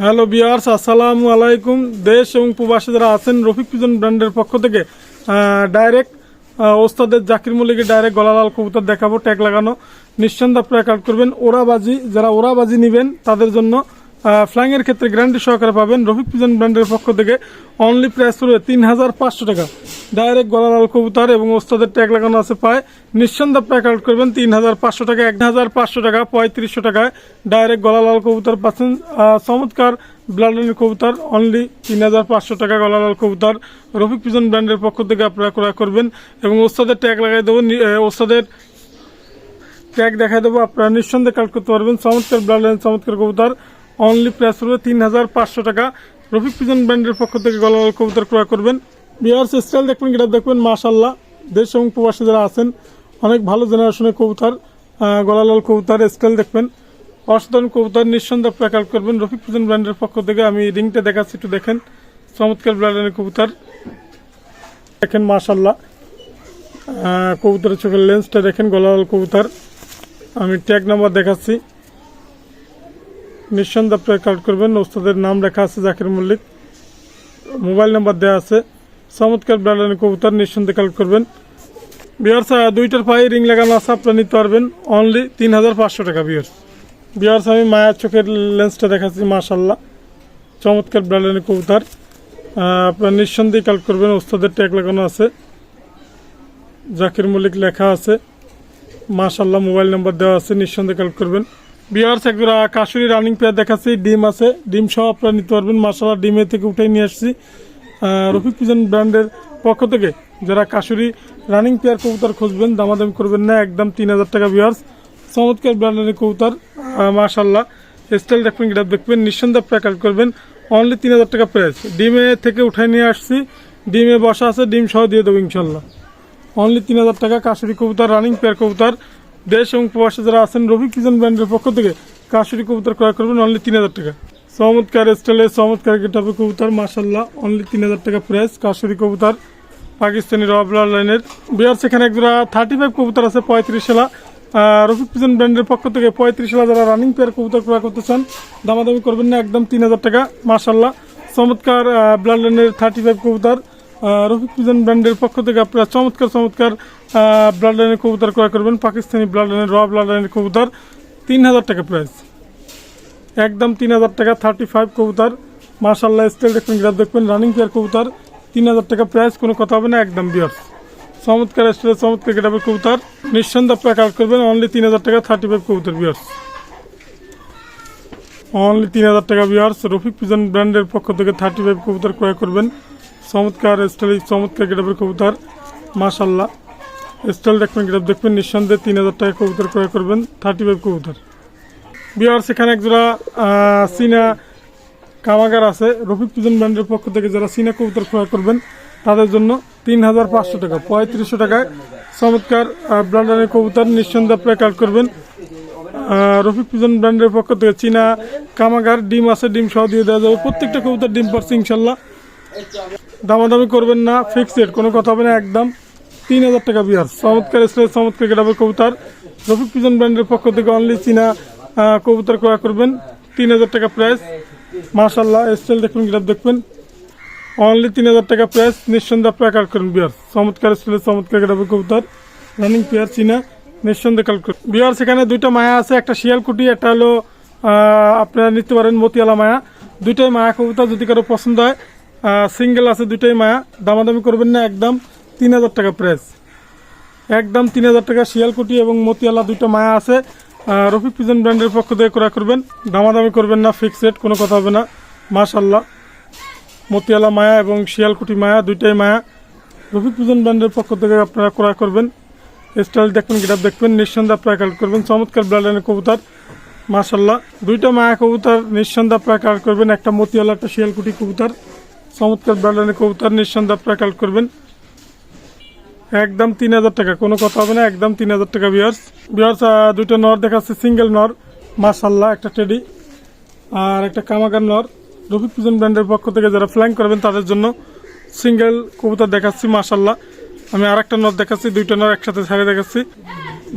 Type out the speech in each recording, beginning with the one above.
Hello বিয়ার্স আসসালামু আলাইকুম। দেশ এবং প্রবাসী যারা আছেন, রফিক পিজন ব্র্যান্ডের পক্ষ থেকে ডাইরেক্ট ওস্তাদের জাকির মল্লিকের ডাইরেক্ট গলালাল কবুতর দেখাবো ট্যাগ লাগানো। নিঃসন্দেহ আপনারা কাট করবেন, ওরাবাজি, যারা ওরাবাজি নেবেন, তাদের জন্য ফ্ল্যাংয়ের ক্ষেত্রে গ্যারান্টি সহকারে পাবেন রফিক পিজন ব্র্যান্ডের পক্ষ থেকে অনলি প্রাইস পড়বে তিন হাজার পাঁচশো টাকা। ডাইরেক্ট গলালাল কবুতর এবং ওস্তাদের ট্যাগ লাগানো আছে পায়। নিঃসন্দেহে আপনারা কাট করবেন তিন হাজার পাঁচশো টাকা এক হাজার পাঁচশো টাকা, পঁয়ত্রিশশো টাকায় ডাইরেক্ট গলালাল কবুতর পাচ্ছেন চমৎকার ব্লাডের কবুতর অনলি তিন হাজার পাঁচশো টাকা গলালাল কবুতর। রফিক পিজন ব্র্যান্ডের পক্ষ থেকে আপনারা ক্রয় করবেন এবং ওস্তাদের ট্যাগ লাগাই দেবো ওস্তাদের ট্যাগ দেখাই দেবো, আপনারা নিঃসন্দেহে কালেক্ট করতে পারবেন। চমৎকার ব্লাডের চমৎকার কবুতর। অনলি প্রাইস পড়বে তিন হাজার পাঁচশো টাকা। রফিক পিজন ব্র্যান্ডের পক্ষ থেকে গলালাল কবুতর ক্রয় করবেন। বিহার স্টাইল দেখবেন এটা দেখবেন মাশাল্লাহ দেশ এবং প্রবাসী যারা আছেন, অনেক ভালো জেনারেশনের কবুতর গলালাল কবুতর স্টাইল দেখবেন। অসাধারণ কবুতর নিঃসন্দেহ কালেক্ট করবেন। রফিক পিজন ব্র্যান্ডের পক্ষ থেকে আমি রিংটা দেখাচ্ছি, একটু দেখেন। চমৎকার ব্র্যান্ডের কবুতর। দেখেন মাশাল্লাহ কবুতরের চোখের লেন্সটা দেখেন গলালাল কবুতর। আমি ট্যাগ নাম্বার দেখাচ্ছি। নিঃসন্দেহে আপনারা কালেক্ট করবেন। ওস্তাদের নাম লেখা আছে জাকির মল্লিক। মোবাইল নাম্বার দেওয়া আছে। চমৎকার ব্র্যান্ডের কবুতর নিঃসন্দেহে কালেক্ট করবেন। বিয়ার্স দুইটার পায়ে রিং লাগানো আছে, আপনারা নিতে পারবেন। অনলি তিন হাজার পাঁচশো টাকা বিয়ার্স বিয়ার্স আমি মায়ের চোখের লেন্সটা দেখাচ্ছি মাশাল্লাহ চমৎকার ব্র্যান্ডের কবুতর। আপনারা নিঃসন্দেহে কালেক্ট করবেন, ওস্তাদের ট্যাগ লাগানো আছে। জাকির মল্লিক লেখা আছে। মাশাল্লাহ মোবাইল নাম্বার দেওয়া আছে নিঃসন্দেহে কালেক্ট করবেন। বিয়ার্স একজোড়া কাশুরি রানিং পেয়ার দেখাচ্ছি, ডিম আছে, ডিম সহ আপনারা নিতে পারবেন। মাশাল্লাহ ডিমে থেকে উঠে নিয়ে আসছি। রফিক পিজন ব্র্যান্ডের পক্ষ থেকে যারা কাশুরি রানিং পেয়ার কবুতর খুঁজবেন, দামাদামি করবেন না, একদম তিন হাজার টাকা বিয়ার্স চমৎকার ব্র্যান্ডের কবুতর মাশাল্লাহ স্টাইল দেখবেন, গিটার দেখবেন, নিঃসন্দেহে প্যাকেট করবেন। অনলি তিন হাজার টাকা প্রাইস ডিমে থেকে উঠে নিয়ে আসছি। ডিমে বসা আছে, ডিম সহ দিয়ে দেবো ইনশাল্লাহ অনলি তিন হাজার টাকা কাশুরি কবুতর রানিং পেয়ার কবুতর। দেশ এবং প্রবাসী যারা আছেন রবি কিজন ব্র্যান্ডের পক্ষ থেকে কাশুরি কবুতর ক্রয় করবেন অনলি তিন হাজার টাকা। চমৎকার স্টাইলে চমৎকার গেটাপে কবুতর মাসাল্লাহ অনলি তিন হাজার টাকা প্রাইস কাশুরি কবুতর, পাকিস্তানি রবলার লাইনের বিহার সেখানে একজোড়া থার্টি ফাইভ কবুতর আছে, পঁয়ত্রিশ সেলা রফিক পিজন ব্র্যান্ডের পক্ষ থেকে পঁয়ত্রিশ সেলা যারা রানিং পেয়ার কবুতর ক্রয় করতে চান, দামাদামি করবেন না, একদম তিন হাজার টাকা মাসাল্লাহ চমৎকার ব্লাড লাইনের থার্টি ফাইভ কবুতর রফিক পিজন ব্র্যান্ডের পক্ষ থেকে আপনারা চমৎকার চমৎকার ব্লাড লাইনের কবুতর ক্রয় করবেন। পাকিস্তানি ব্লাড লাইনের র ব্লাড লাইনের কবুতর তিন হাজার টাকা প্রাইস একদম তিন হাজার টাকা থার্টি ফাইভ কবুতর। মার্শাল্লাহ স্টাইল দেখবেন গ্রাফ দেখবেন রানিং পেয়ার কবুতর তিন হাজার টাকা প্রাইস কোনো কথা হবে না, একদম বিয়ার্স। চমৎকার স্টাইলে চমৎকার গ্রাফের কবুতর, নিঃসন্দেহে আপনারা কালেক্ট করবেন অনলি তিন হাজার টাকা থার্টি ফাইভ কবুতর, বিয়ার্স। অনলি তিন হাজার টাকা, বিয়ার্স, রফিক পিজন ব্র্যান্ডের পক্ষ থেকে থার্টি ফাইভ কবুতর ক্রয় করবেন। চমৎকার স্টাইল চমৎকার গ্রাফের কবুতর মাশাল্লাহ স্টাইল দেখবেন গ্রাফ দেখবেন, নিঃসন্দেহে তিন হাজার টাকা কবুতর ক্রয় করবেন থার্টি ফাইভ কবুতর বিহার সেখানে একজোড়া চীনা কামাগার আছে। রফিক পিজন ব্র্যান্ডের পক্ষ থেকে যারা চীনা কবুতর ক্রয় করবেন, তাদের জন্য তিন হাজার পাঁচশো টাকা, পঁয়ত্রিশশো টাকায় চমৎকার ব্র্যান্ডের কবুতর নিঃসন্দেহে আপনারা কাল করবেন। রফিক পিজন ব্র্যান্ডের পক্ষ থেকে চীনা কামাগার, ডিম আছে, ডিম সহ দিয়ে দেওয়া যাবে। প্রত্যেকটা কবুতর ডিম পারছে, ইনশাল্লাহ। দামাদামি করবেন না ফিক্সড কোনো কথা হবে না, একদম। তিন হাজার টাকা বিহার চমৎকার স্টাইল, চমৎকার গেটাবের কবুতর। রফিক পিজন ব্র্যান্ডের পক্ষ থেকে অনলি চীনা কবুতর ক্রয় করবেন। তিন হাজার টাকা প্রাইস মার্শাল্লাহ স্টাইল দেখবেন গেটাপ দেখবেন অনলি তিন হাজার টাকা প্রাইস নিঃসন্দেহে আপনারা কাল করেন বিহার চমৎকার স্টাইলে, চমৎকার গেটাবের কবুতর। রানিং পেয়ার চীনা, নিঃসন্দেহে কাল করেন। বিহার সেখানে দুইটা মায়া আছে, একটা শিয়ালকুটি একটা হলো আপনারা নিতে পারেন মতিয়ালা মায়া। দুইটাই মায়া কবুতর, যদি কারও পছন্দ হয় সিঙ্গেল আছে, দুইটাই মায়া। দামাদামি করবেন না, একদম। তিন হাজার টাকা প্রাইস। একদম তিন হাজার টাকা শিয়ালকুটি এবং মতিয়ালা দুইটা মায়া আছে। রফিক পিজন ব্র্যান্ডের পক্ষ থেকে ক্রয় করবেন। দামাদামি করবেন না ফিক্সড কোনো কথা হবে না। মাশাল্লাহ মতিয়ালা মায়া এবং শিয়ালকুটি মায়া দুইটাই মায়া। রফিক পিজন ব্র্যান্ডের পক্ষ থেকে আপনারা ক্রয় করবেন। স্টাইল দেখবেন গিটাপ দেখবেন, নিঃসন্দেহে আপনারা কালেক্ট করবেন। চমৎকার ব্র্যান্ডের কবুতর। মাশাল্লাহ দুইটা মায়া কবুতর, নিঃসন্দেহে আপনারা কালেক্ট করবেন। একটা মতিয়ালা, একটা শিয়ালকুটি কবুতর। চমৎকার ব্র্যান্ডের কবুতর, নিঃসন্দেহে আপনারা কালেক্ট করবেন। একদম তিন হাজার টাকা। কোনো কথা হবে না, একদম তিন হাজার টাকা বিয়ার্স বিয়ার্স দুটো নর দেখাচ্ছে সিঙ্গেল নর। মাশাল্লাহ একটা টেডি আর একটা কামাকার নর। রফিক পিজন ব্র্যান্ডের পক্ষ থেকে যারা ফ্ল্যাং করবেন, তাদের জন্য সিঙ্গেল কবুতর দেখাচ্ছি মাশাল্লাহ আমি আর একটা নর দেখাচ্ছি, দুইটা নর একসাথে ছাড়ে দেখাচ্ছি।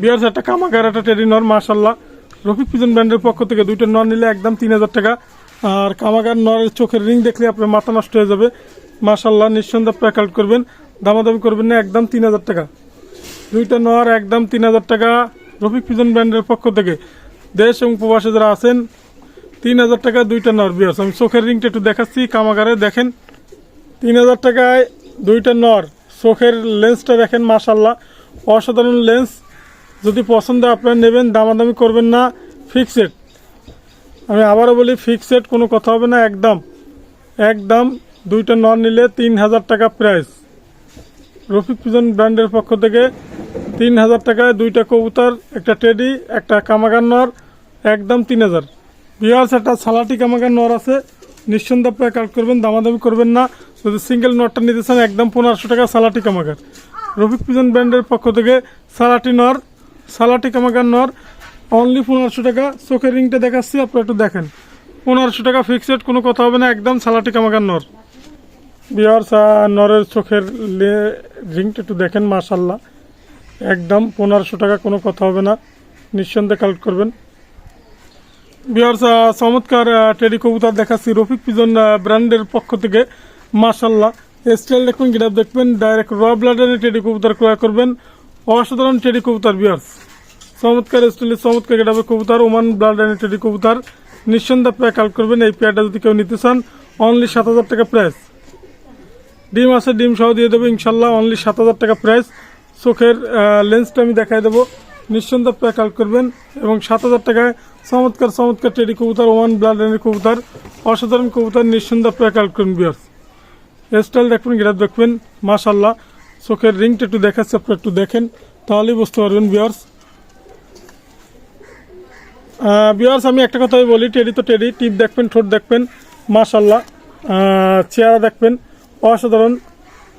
বিয়ার্স একটা কামাকার একটা টেডি নর মাশাল্লাহ রফিক পিজন ব্র্যান্ডের পক্ষ থেকে দুইটা নর নিলে একদম তিন হাজার টাকা। আর কামাগার নরের চোখের রিং দেখলে আপনার মাথা নষ্ট হয়ে যাবে। মাশাল্লাহ নিঃসন্দেহ আপনারা কালেক্ট করবেন। দামাদামি করবেন না, একদম তিন হাজার টাকা। দুইটা নর একদম তিন হাজার টাকা রফিক পিজন ব্র্যান্ডের পক্ষ থেকে। দেশ এবং প্রবাসে যারা আছেন, তিন হাজার টাকা দুইটা নর বিয়ার্স। আমি চোখের রিংটা একটু দেখাচ্ছি, কামাগারে দেখেন। তিন হাজার টাকায় দুইটা নর চোখের লেন্সটা দেখেন মাশাল্লাহ অসাধারণ লেন্স। যদি পছন্দ আপনারা নেবেন, দামাদামি করবেন না, ফিক্সড। আমি আবারও বলি, ফিক্সড কোনো কথা হবে না, একদম। একদম দুইটা নর নিলে তিন হাজার টাকা প্রাইস। রফিক পিজন ব্র্যান্ডের পক্ষ থেকে তিন হাজার টাকায় দুইটা কবুতর, একটা টেডি, একটা কামাগার নর একদম তিন হাজার। বিয়ার্স, একটা সালাটি কামাগার নর আছে। নিঃসন্দেহ আপনারা কাট করবেন, দামাদামি করবেন না। যদি সিঙ্গেল নটটা নিতে চান, একদম পনেরোশো টাকা সালাটি কামাগার। রফিক পিজন ব্র্যান্ডের পক্ষ থেকে সালাটি নর, সালাটি কামাগার নর অনলি পনেরোশো টাকা। চোখের রিংটা দেখাচ্ছি, আপনারা একটু দেখেন। পনেরোশো টাকা ফিক্সড কোনো কথা হবে না, একদম সালাটি কামাগার নর বিয়ার্স নরের চোখের রিংটা একটু দেখেন মাশাল্লাহ একদম পনেরোশো টাকা, কোনো কথা হবে না। নিঃসন্দেহে কালেক্ট করবেন। বিহার চমৎকার টেডি কবুতর দেখাচ্ছি রফিক পিজন ব্র্যান্ডের পক্ষ থেকে। মাশাল্লাহ স্টাইল দেখবেন গিটাপ দেখবেন ডাইরেক্ট র ব্লাডের টেডি কবুতর ক্রয় করবেন। অসাধারণ টেডি কবুতর বিয়ার্স চমৎকার স্টাইলের চমৎকার গিটাপের কবুতর, ওমান ব্লাডের টেডি কবুতর। নিঃসন্দেহে প্রায় কালেক্ট করবেন, এই পেয়ারটা যদি কেউ নিতে চান অনলি সাত হাজার টাকা প্রাইস ডিম আছে, ডিম সহ দিয়ে দেবো, ইনশাল্লাহ অনলি সাত হাজার টাকা প্রাইস চোখের লেন্সটা আমি দেখাই দেবো। নিঃসন্দেহ প্রায় কাল করবেন। এবং সাত হাজার টাকায় চমৎকার চমৎকার টেডি কবুতর ওয়ান ব্লাড লাইনের কবুতর, অসাধারণ কবুতর, নিঃসন্দেহ প্রায় কাল করবেন বিয়ার্স স্টাইল দেখবেন গিরাত দেখবেন মাশাল্লাহ চোখের রিংটা একটু দেখাচ্ছে, আপনারা একটু দেখেন, তাহলেই বুঝতে পারবেন বিয়ার্স বিয়ার্স আমি একটা কথাই বলি টেডি তো টেডি টিপ দেখবেন, ঠোঁট দেখবেন মাশাল্লাহ চেহারা দেখবেন। অসাধারণ।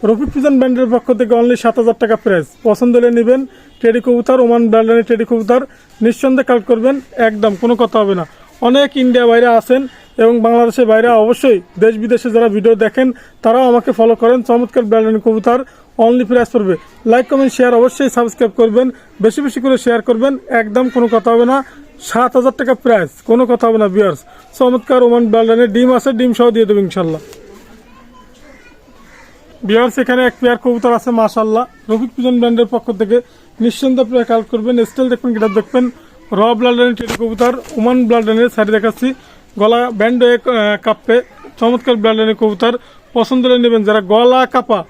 রফিক পিজন ব্র্যান্ডের পক্ষ থেকে অনলি সাত হাজার টাকা প্রাইস পছন্দ হলে নেবেন টেডি কবুতর, ওমান ব্র্যান্ডের টেডি কবুতর। নিঃসন্দেহে কালেক্ট করবেন, একদম কোনো কথা হবে না। অনেক ইন্ডিয়া বাইরে আছেন এবং বাংলাদেশের বাইরে অবশ্যই দেশ বিদেশে যারা ভিডিও দেখেন, তারাও আমাকে ফলো করেন। চমৎকার ব্র্যান্ডের কবুতর অনলি প্রাইস পড়বে। লাইক কমেন্ট শেয়ার অবশ্যই সাবস্ক্রাইব করবেন। বেশি বেশি করে শেয়ার করবেন, একদম কোনো কথা হবে না। সাত হাজার টাকা প্রাইস কোনো কথা হবে না বিয়ার্স চমৎকার ওমান ব্র্যান্ডের ডিম আছে, ডিম সহ দিয়ে দেবো ইনশাল্লাহ। বিহার সেখানে এক পেয়ার কবুতর আছে মাশাল্লাহ রফিক পিজন ব্র্যান্ডের পক্ষ থেকে নিঃসন্দেহ আপনারা কালেক্ট করবেন স্টাইল দেখবেন, গিটার দেখবেন। র ব্লাডের টেডি কবুতর, ওমান ব্লাডের শাড়ি দেখাচ্ছি। গলা ব্যান্ড কাঁপবে চমৎকার ব্লাডের কবুতর। পছন্দ করে নেবেন, যারা গলা কাপা,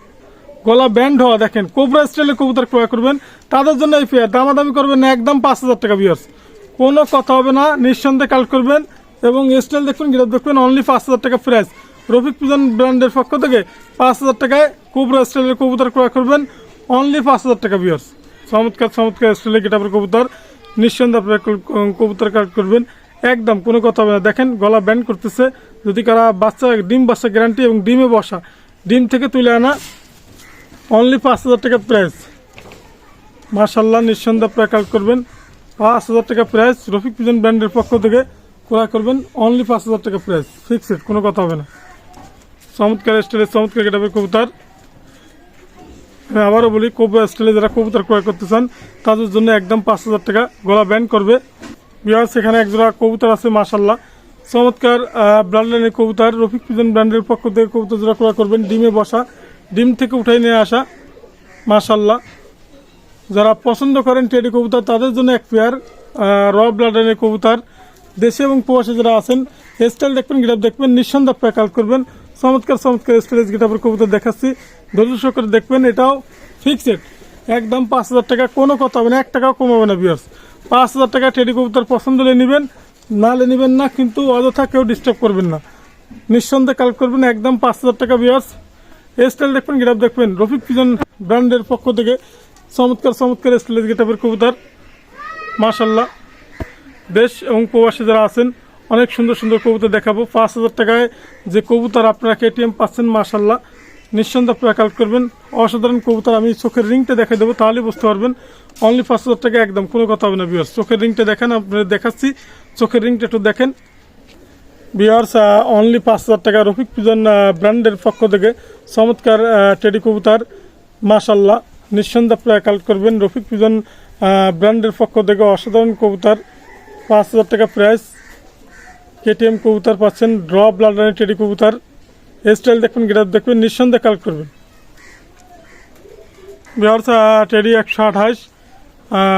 গলা ব্যান্ড হওয়া দেখেন, কোবরা স্টাইলের কবুতর ক্রয় করবেন, তাদের জন্য এই পেয়ার। দামাদামি করবেন না, একদম পাঁচ হাজার টাকা বিয়ার্স কোনো কথা হবে না, নিঃসন্দেহে কালেক্ট করবেন। এবং স্টাইল দেখবেন গিরাপ দেখবেন অনলি পাঁচ হাজার টাকা প্রাইস রফিক পিজন ব্র্যান্ডের পক্ষ থেকে পাঁচ হাজার টাকায় কুবরা স্টাইলের কবুতর ক্রয় করবেন। অনলি পাঁচ হাজার টাকা বিয়ার্স চমৎকার চমৎকার স্টাইলের গেটাপের কবুতর। নিঃসন্দেহে আপনারা কবুতর কালেক্ট করবেন। একদম কোনো কথা হবে না। দেখেন, গলা ব্যান্ড করতেছে। যদি কারা বাচ্চা, ডিম বাচ্চা গ্যারান্টি এবং ডিমে বসা, ডিম থেকে তুলে আনা অনলি পাঁচ হাজার টাকা প্রাইস মার্শাল্লাহ নিঃসন্দেহে আপনারা করবেন। পাঁচ হাজার টাকা প্রাইস রফিক পিজন ব্র্যান্ডের পক্ষ থেকে ক্রয় করবেন। অনলি পাঁচ হাজার টাকা প্রাইস ফিক্সড কোনো কথা হবে না। চমৎকার স্টাইলের চমৎকার গেটাবের কবুতর। আবারও বলি কবুতর স্টাইলে যারা কবুতর ক্রয় করতে চান, তাদের জন্য একদম পাঁচ হাজার টাকা গলা ব্যান্ড করবে। বিহার সেখানে একজোড়া কবুতর আছে মাশাল্লাহ চমৎকার ব্র্যান্ড লাইনের কবুতর, রফিক পিজন ব্র্যান্ডের পক্ষ থেকে কবুতর যারা ক্রয় করবেন, ডিমে বসা, ডিম থেকে উঠাই নিয়ে আসা মাশাল্লাহ যারা পছন্দ করেন টেডি কবুতর, তাদের জন্য এক পেয়ার র ব্লাডের কবুতর। দেশে এবং প্রবাসে যারা আছেন স্টাইল দেখবেন, গিটাপ দেখবেন, নিঃসন্দেহ আপনারা কাল করবেন। চমৎকার চমৎকার স্টাইলের গিটাপের কবুতর দেখাচ্ছি। ধৈর্য সহকারে দেখবেন, এটাও ফিক্সড একদম পাঁচ হাজার টাকা, কোনো কথা হবে না, এক টাকাও কমাবে না বিয়ার্স পাঁচ হাজার টাকা টেডি কবুতর পছন্দ হলে নেবেন, না হলে নেবেন না, কিন্তু অযথা কেউ ডিস্টার্ব করবেন না। নিঃসন্দেহে কালেক্ট করবেন, একদম পাঁচ হাজার টাকা বিয়ার্স স্টাইল দেখবেন গিটাপ দেখবেন। রফিক পিজন ব্র্যান্ডের পক্ষ থেকে চমৎকার চমৎকার স্টাইলের গিটাপের কবুতর। মাশাল্লাহ দেশ এবং প্রবাসী যারা আছেন অনেক সুন্দর সুন্দর কবুতর দেখাবো। পাঁচ হাজার টাকায় যে কবুতর আপনারা কেটিএম পাচ্ছেন মাশাল্লাহ নিঃসন্দেহে আপনারা কালেক্ট করবেন। অসাধারণ কবুতর, আমি চোখের রিংটা দেখাই দেবো, তাহলে বুঝতে পারবেন। অনলি পাঁচ হাজার টাকা একদম, কোনো কথা হবে না বিয়ার্স চোখের রিংটা দেখেন, আপনাদের দেখাচ্ছি। চোখের রিংটা একটু দেখেন। বিয়ার্স অনলি পাঁচ হাজার টাকা রফিক পিজন ব্র্যান্ডের পক্ষ থেকে চমৎকার টেডি কবুতর মাশাল্লাহ নিঃসন্দেহ আপনারা কালেক্ট করবেন। রফিক পিজন ব্র্যান্ডের পক্ষ থেকে অসাধারণ কবুতর। পাঁচ হাজার টাকা প্রাইস কেটিএম কবুতর পাচ্ছেন, ড্র ব্লাড লাইনের টেডি কবুতর। স্টাইল দেখবেন গ্রাফ দেখবেন, নিঃসন্দেহে কালেক্ট করবেন। বিহার্স টেডি একশো আঠাশ।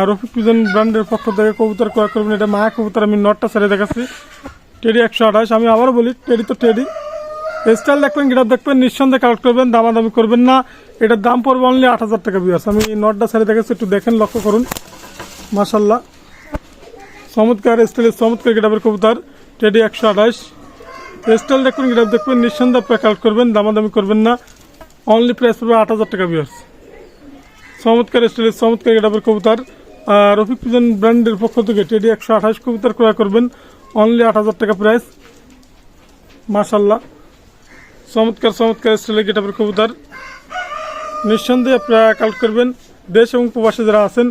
রফিক পিজন ব্র্যান্ডের পক্ষ থেকে কবুতর ক্রয় করবেন, এটা মায়া কবুতর, আমি নটটা ছেড়ে দেখাচ্ছি। টেডি একশো আঠাশ, আমি আবারও বলি টেডি তো টেডি স্টাইল দেখবেন গ্রাফ দেখবেন, নিঃসন্দেহে কালেক্ট করবেন, দামাদামি করবেন না। এটার দাম পড়বে অনলি আট হাজার টাকা বিয়ার্স আমি নটটা ছেড়ে দেখাচ্ছি, একটু দেখেন, লক্ষ্য করুন। মাসাল্লাহ চমৎকার স্টাইলের চমৎকার গেটাবের কবুতর। টেডি একশো আঠাশ। স্টাইল দেখবেন গেটাপ দেখবেন নিঃসন্দেহে আপনারা কালেক্ট করবেন, দামাদামি করবেন না। অনলি প্রাইস পড়বে আট হাজার টাকা বিয়ার্স চমৎকার স্টাইলের চমৎকার গেটাবের কবুতর। আর রফিক পিজন ব্র্যান্ডের পক্ষ থেকে টেডি একশো আঠাশ কবুতর ক্রয় করবেন। অনলি আট হাজার টাকা প্রাইস মাশাল্লাহ চমৎকার চমৎকার স্টাইলের গেটাবের কবুতর। নিঃসন্দেহে আপনারা কালেক্ট করবেন। দেশ এবং প্রবাসে যারা আছেন,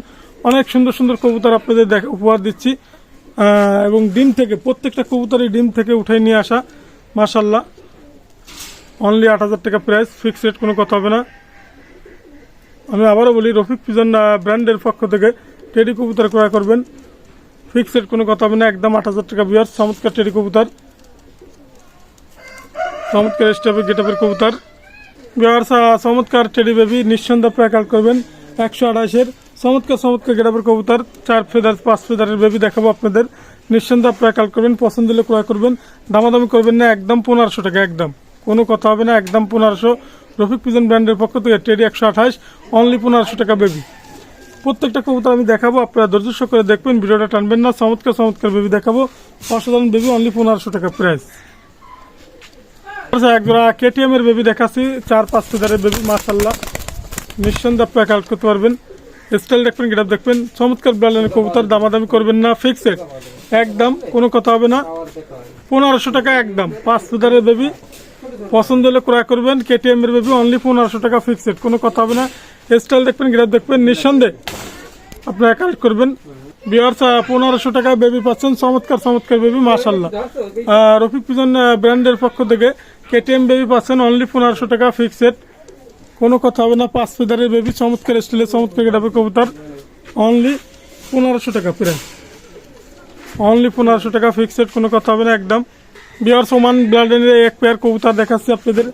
অনেক সুন্দর সুন্দর কবুতর আপনাদের দেখা উপহার দিচ্ছি। এবং ডিম থেকে, প্রত্যেকটা কবুতরই ডিম থেকে উঠাই নিয়ে আসা। মাশাল্লাহ অনলি আট হাজার টাকা প্রাইস ফিক্স রেট কোনো কথা হবে না। আমি আবারও বলি, রফিক পিজন ব্র্যান্ডের পক্ষ থেকে টেডি কবুতর ক্রয় করবেন। ফিক্স রেট কোনো কথা হবে না। একদম আট হাজার টাকা বিয়ার, চমৎকার টেডি কবুতর। চমৎকার স্টাফের গেটাপের কবুতর। বিহার চমৎকার টেডি বেবি নিঃসন্দেহে প্যাকাল করবেন। একশো আঠাশের চমৎকার চমৎকার গেটাপের কবুতর। চার ফেদার, পাঁচ ফেদারের বেবি দেখাবো আপনাদের। নিঃসন্দেহে প্যাকাল করবেন, পছন্দ হলে ক্রয় করবেন। দামাদামি করবেন না, একদম পনেরোশো টাকা, একদম। কোনো কথা হবে না, একদম পনেরোশো। রফিক পিজন ব্র্যান্ডের পক্ষ থেকে টেডি একশো আঠাশ অনলি পনেরোশো টাকা বেবি প্রত্যেকটা কবুতর আমি দেখাবো, আপনারা ধৈর্য করে দেখবেন, ভিডিওটা টানবেন না, চমৎকার চমৎকার বেবি দেখাবো। অসাধারণ বেবি অনলি পনেরোশো টাকা প্রাইস আচ্ছা একজোড়া কেটিএম এর বেবি দেখাচ্ছি, চার, পাঁচ হাজারের বেবি মার্শাল্লাহ নিঃসন্দেহে আপনারা কালেক্ট করতে পারবেন। স্টাইল দেখবেন গেটাপ দেখবেন। চমৎকার ব্র্যান্ডের কবুতর, দামাদামি করবেন না ফিক্সড একদম, কোনো কথা হবে না। পনেরোশো টাকা একদম, পাঁচ হাজারের বেবি পছন্দ হলে ক্রয় করবেন কেটিএম এর বেবি অনলি পনেরোশো টাকা ফিক্সড কোনো কথা হবে না। স্টাইল দেখবেন গেটাপ দেখবেন, নিঃসন্দেহে আপনারা কালেক্ট করবেন। বিয়ার্স পনেরোশো টাকা বেবি পাচ্ছেন, চমৎকার চমৎকার বেবি মাশাল্লাহ রফিক পিজন ব্র্যান্ডের পক্ষ থেকে কেটিএম বেবি পাচ্ছেন অনলি পনেরোশো টাকা ফিক্সড কোনো কথা হবে না, পাঁচ ফিদারের বেবি চমৎকার স্টিলের চমৎকার গেটাবে কবুতর। অনলি পনেরোশো টাকা প্রায়। অনলি পনেরোশো টাকা ফিক্সড কোনো কথা হবে না, একদম। বিয়ার সমান ব্লাডের এক পেয়ার কবুতর দেখাচ্ছি আপনাদের।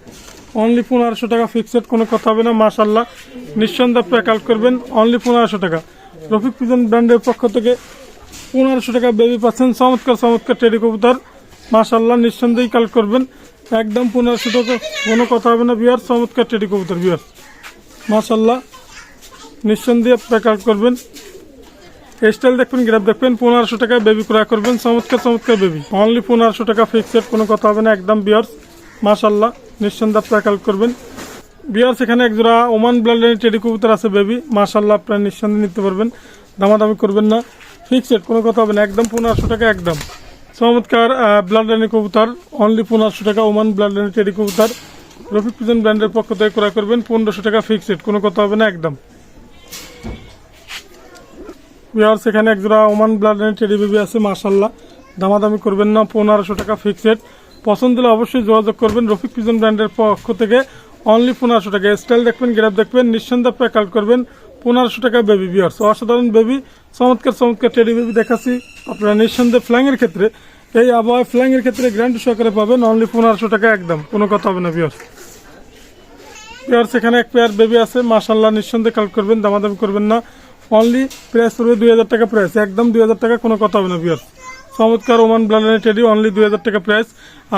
অনলি পনেরোশো টাকা ফিক্সড কোনো কথা হবে না মাশাল্লাহ নিঃসন্দেহে আপনি কালেক্ট করবেন অনলি পনেরোশো টাকা। রফিক পিজন ব্র্যান্ডের পক্ষ থেকে পনেরোশো টাকা বেবি পাচ্ছেন, চমৎকার চমৎকার টেডি কবুতর। মাশাল্লাহ নিঃসন্দেহেই কালেক্ট করবেন। একদম পনেরোশো টাকা। কোনো কথা হবে না বিয়ার চমৎকার টেডি কবুতর বিয়ার মাশাল্লাহ নিঃসন্দেহে আপনি কালেক্ট করবেন। স্টাইল দেখবেন গ্রাফ দেখবেন, পনেরোশো টাকা বেবি ক্রয় করবেন। চমৎকার চমৎকার বেবি অনলি পনেরোশো টাকা ফিক্সড কোনো কথা হবে না, একদম বিয়ার্স মাশাল্লাহ নিঃসন্দেহে আপনারা করবেন। বিয়ার্স এখানে একজোড়া ওমান ব্লাডের টেডি কবুতর আছে বেবি মাশাল্লাহ আপনারা নিঃসন্দেহে নিতে পারবেন। দামাদামি করবেন না। ফিক্সড কোনো কথা হবে না, একদম পনেরোশো টাকা, একদম। চমৎকার ব্লাড লাইনের কবুতর অনলি পনেরোশো টাকা ওমান ব্লাড লাইনের টেডি কবুতর। রফিক পিজন ব্র্যান্ডের পক্ষ থেকে ক্রয় করবেন, পনেরোশো টাকা ফিক্সড কোনো কথা হবে না, একদম। বিহার সেখানে একজোড়া ওমান ব্লাড লাইনের টেডি বেবি আছে মাশাল্লাহ দামাদামি করবেন না, পনেরোশো টাকা ফিক্সড পছন্দ হলে অবশ্যই যোগাযোগ করবেন রফিক পিজন ব্র্যান্ডের পক্ষ থেকে। অনলি পনেরোশো টাকা। স্টাইল দেখবেন গ্রাফ দেখবেন, নিঃসন্দেহে কাল করবেন। পনেরোশো টাকা বেবি বিয়ার্স অসাধারণ বেবি চমৎকার চমৎকার টেডি বেবি দেখাচ্ছি। আপনারা নিঃসন্দেহে ফ্ল্যাংয়ের ক্ষেত্রে এই আবহাওয়ায় ফ্ল্যাংয়ের ক্ষেত্রে গ্র্যান্ড সহকারে পাবেন অনলি পনেরোশো টাকা একদম। কোনো কথা হবে না বিয়ার্স পেয়ার সেখানে এক পেয়ার বেবি আছে মাশাল্লাহ নিঃসন্দেহে কালেক্ট করবেন, দামাদামি করবেন না। অনলি প্রাইস পড়বে দুই হাজার টাকা প্রাইস একদম দুই হাজার টাকা, কোনো কথা হবে না বিয়ার চমৎকার ওমান ব্লাডের টেডি অনলি দুই হাজার টাকা প্রাইস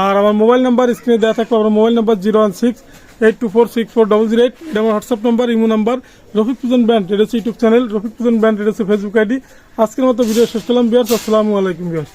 আর আমার মোবাইল নাম্বার স্ক্রিনে দেওয়া থাকবে আমার mobile number zero one six eight two four six four double zero eight এটা আমার WhatsApp number imo number Rafiq Pujon band, এটা হচ্ছে YouTube channel Rafiq Pujon band, এটা হচ্ছে ফেসবুক আইডি আজকের মতো ভিডিও শেষ করলাম বিয়ার্স আসসালামু আলাইকুম বিয়ার্স